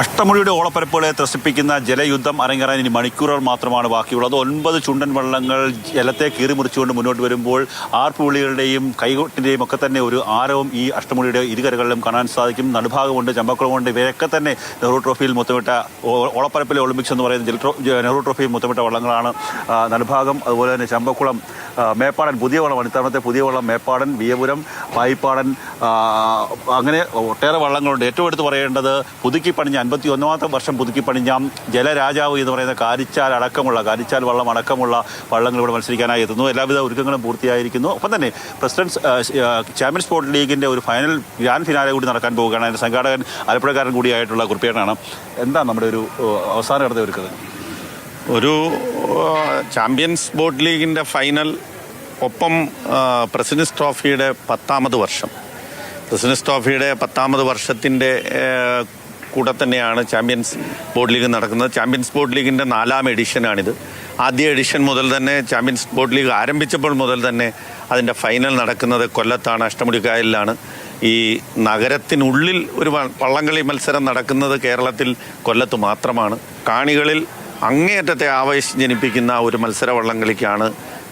അഷ്ടമുടിയുടെ ഓളപ്പരപ്പുകളെ ത്രസിപ്പിക്കുന്ന ജലയുദ്ധം അരങ്ങേറാൻ ഇനി മണിക്കൂറുകൾ മാത്രമാണ് ബാക്കിയുള്ളത്. ഒൻപത് ചുണ്ടൻ വള്ളങ്ങൾ ജലത്തെ കീറിമുറിച്ചുകൊണ്ട് മുന്നോട്ട് വരുമ്പോൾ ആർപ്പുവിളികളുടെയും കൈകൊട്ടിന്റെയും ഒക്കെ തന്നെ ഒരു ആരവും ഈ അഷ്ടമുടിയുടെ ഇരുകരകളിലും കാണാൻ സാധിക്കും. നടുഭാഗമുണ്ട് ചമ്പക്കുളമുണ്ട്. ഇവയൊക്കെ തന്നെ നെഹ്റു ട്രോഫിയിൽ മുത്തമിട്ട ഓളപ്പരപ്പിലെ ഒളിമ്പിക്സ് എന്ന് പറയുന്ന ജല നെഹ്റു ട്രോഫിയിൽ മുത്തമിട്ട വള്ളങ്ങളാണ്. നടുഭാഗം അതുപോലെ തന്നെ ചമ്പക്കുളം മേപ്പാടൻ പുതിയ വള്ളം ഇത്തവണത്തെ പുതിയ വള്ളം മേപ്പാടൻ വിയപുരം പായിപ്പാടൻ അങ്ങനെ ഒട്ടേറെ വള്ളങ്ങളുണ്ട്. ഏറ്റവും എടുത്ത് പറയേണ്ടത് പുതുക്കി പണിഞ്ഞ അൻപത്തി ഒന്നാമത്തെ വർഷം പുതുക്കി പണിഞ്ഞ ജലരാജാവ് എന്ന് പറയുന്ന കാരിച്ചാൽ അടക്കമുള്ള കാരിച്ചാൽ വള്ളം അടക്കമുള്ള വള്ളങ്ങൾ ഇവിടെ മത്സരിക്കാനായി എത്തുന്നു. എല്ലാവിധ ഒരുക്കങ്ങളും പൂർത്തിയായിരിക്കുന്നു. ഒപ്പം തന്നെ പ്രസിഡൻസ് ചാമ്പ്യൻസ് സ്പോർട്സ് ലീഗിന്റെ ഒരു ഫൈനൽ ഗ്രാൻഡ് ഫിനാലെ കൂടി നടക്കാൻ പോവുകയാണ്. അതിന്റെ സംഘാടകൻ ആലപ്പുഴക്കാരൻ കൂടിയായിട്ടുള്ള കുറിപ്പേട്ടനാണ്. എന്താ നമ്മുടെ ഒരു അവസാന കടത്തെ ഒരുക്കുന്നത് ഒരു ചാമ്പ്യൻസ് ബോട്ട് ലീഗിന്റെ ഫൈനൽ ഒപ്പം പ്രസിഡൻസ് ട്രോഫിയുടെ പത്താമത് വർഷം. പ്രസിഡൻസ് ട്രോഫിയുടെ പത്താമത് വർഷത്തിന്റെ കൂടെ തന്നെയാണ് ചാമ്പ്യൻസ് ബോട്ട് ലീഗ് നടക്കുന്നത്. ചാമ്പ്യൻസ് ബോട്ട് ലീഗിന്റെ നാലാം എഡിഷനാണിത്. ആദ്യ എഡിഷൻ മുതൽ തന്നെ ചാമ്പ്യൻസ് ബോട്ട് ലീഗ് ആരംഭിച്ചപ്പോൾ മുതൽ തന്നെ അതിന്റെ ഫൈനൽ നടക്കുന്നത് കൊല്ലത്താണ് അഷ്ടമുടിക്കായലിലാണ്. ഈ നഗരത്തിനുള്ളിൽ ഒരു വള്ളംകളി മത്സരം നടക്കുന്നത് കേരളത്തിൽ കൊല്ലത്ത് മാത്രമാണ്. കാണികളിൽ അങ്ങേയറ്റത്തെ ആവേശം ജനിപ്പിക്കുന്ന ഒരു മത്സര വള്ളംകളിക്കാണ്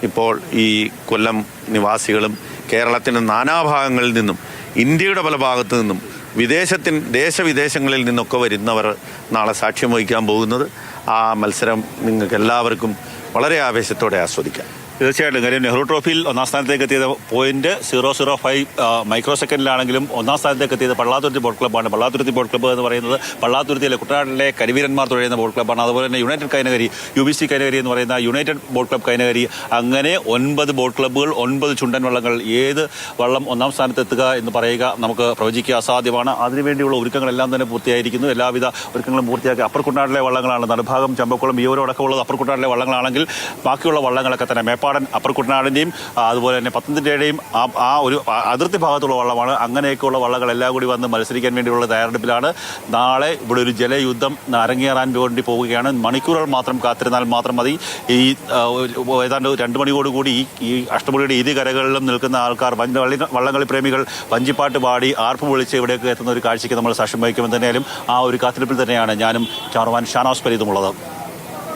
ഇപ്പോൾ ഈ കൊല്ലം നിവാസികളും കേരളത്തിന്റെ നാനാഭാഗങ്ങളിൽ നിന്നും ഇന്ത്യയുടെ പല ഭാഗത്തു നിന്നും വിദേശത്തിൻ ദേശവിദേശങ്ങളിൽ നിന്നൊക്കെ വരുന്നവർ നാളെ സാക്ഷ്യം വഹിക്കാൻ പോകുന്നത് ആ മത്സരം നിങ്ങൾക്ക് എല്ലാവർക്കും വളരെ ആവേശത്തോടെ ആസ്വദിക്കാം. തീർച്ചയായിട്ടും. കാര്യം നെഹ്റു ട്രോഫിയിൽ ഒന്നാം സ്ഥാനത്തേക്ക് എത്തിയത് point zero zero five micro സെക്കൻഡിലാണെങ്കിലും ഒന്നാം സ്ഥാനത്തേക്ക് എത്തിയത് പള്ളാത്തുരുത്തി ബോട്ട് ക്ലബ്ബാണ് പള്ളാത്തുരുത്തി ബോട്ട് ക്ലബ്ബ് എന്ന് പറയുന്നത് പള്ളാത്തുരുത്തിയിലെ കുട്ടനാട്ടിലെ കരിവീരന്മാർ തുഴയുന്ന ബോട്ട് ക്ലബ്ബാണ് അതുപോലെ തന്നെ united Kainakari U B C Kainakari എന്ന് പറയുന്ന യുണൈറ്റഡ് ബോട്ട് ക്ലബ്ബ് കൈനകരി. അങ്ങനെ ഒൻപത് ബോട്ട് ക്ലബ്ബുകൾ ഒൻപത് ചുണ്ടൻ വള്ളങ്ങൾ ഏത് വള്ളം ഒന്നാം സ്ഥാനത്ത് എത്തുക എന്ന് പറയുക നമുക്ക് പ്രവചിക്കുക അസാധ്യമാണ്. അതിനുവേണ്ടിയുള്ള ഒരുക്കങ്ങളെല്ലാം തന്നെ പൂർത്തിയായിരിക്കുന്നു. എല്ലാവിധ ഒരുക്കങ്ങളും പൂർത്തിയാക്കി അപ്പർ കുട്ടനാട്ടിലെ വള്ളങ്ങളാണ്. നടുഭാഗം ചമ്പക്കുളം വിയോരം അടക്കമുള്ളത് അപ്പർ കുട്ടനാട്ടിലെ വള്ളങ്ങളാണെങ്കിൽ ബാക്കിയുള്ള വള്ളങ്ങളൊക്കെ തന്നെ മേപ്പാടൻ അപ്പർ കുട്ടനാടിന്റെയും അതുപോലെ തന്നെ പത്തനംതിട്ടയുടെയും ആ ഒരു അതിർത്തി ഭാഗത്തുള്ള വള്ളമാണ്. അങ്ങനെയൊക്കെയുള്ള വള്ളങ്ങൾ എല്ലാം കൂടി വന്ന് മത്സരിക്കാൻ വേണ്ടിയുള്ള തയ്യാറെടുപ്പിലാണ്. നാളെ ഇവിടെ ഒരു ജലയുദ്ധം അരങ്ങേറാൻ വേണ്ടി പോവുകയാണ്. മണിക്കൂറുകൾ മാത്രം കാത്തിരുന്നാൽ മാത്രം മതി. ഈ ഏതാണ്ട് രണ്ട് മണിയോടുകൂടി ഈ ഈ അഷ്ടമുടിയുടെ ഇരു കരകളിലും നിൽക്കുന്ന ആൾക്കാർ വള്ളംകളി പ്രേമികൾ വഞ്ചിപ്പാട്ട് പാടി ആർപ്പ് വിളിച്ച് ഇവിടേക്ക് എത്തുന്ന ഒരു കാഴ്ചയ്ക്ക് നമ്മൾ സാക്ഷ്യം വഹിക്കുമെന്ന് തന്നെയാലും ആ ഒരു കാത്തിരിപ്പിൽ തന്നെയാണ് ഞാനും ചാർവാൻ ഷാനോസ് പരീതുമുള്ളത്